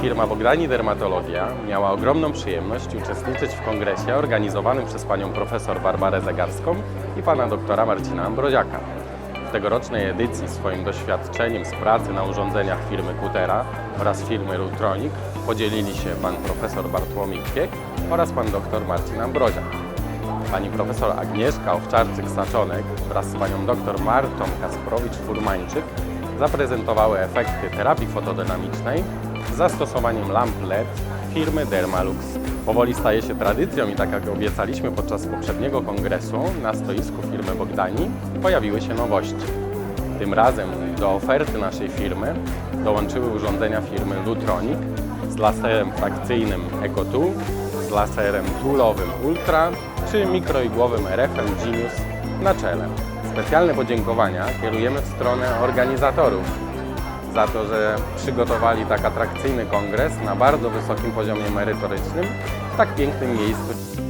Firma Bogdani Dermatologia miała ogromną przyjemność uczestniczyć w kongresie organizowanym przez panią profesor Barbarę Zagarską i pana doktora Marcina Ambroziaka. W tegorocznej edycji swoim doświadczeniem z pracy na urządzeniach firmy Kutera oraz firmy Rutronic podzielili się pan profesor Bartłomiej Kwiek oraz pan doktor Marcin Ambroziak. Pani profesor Agnieszka Owczarczyk-Saczonek wraz z panią dr Martą Kasprowicz-Furmańczyk zaprezentowały efekty terapii fotodynamicznej zastosowaniem lamp LED firmy Dermalux. Powoli staje się tradycją i tak jak obiecaliśmy podczas poprzedniego kongresu na stoisku firmy Bogdani pojawiły się nowości. Tym razem do oferty naszej firmy dołączyły urządzenia firmy Lutronic z laserem frakcyjnym Eco2, z laserem toolowym Ultra czy mikroigłowym RFM Genius na czele. Specjalne podziękowania kierujemy w stronę organizatorów za to, że przygotowali tak atrakcyjny kongres na bardzo wysokim poziomie merytorycznym w tak pięknym miejscu.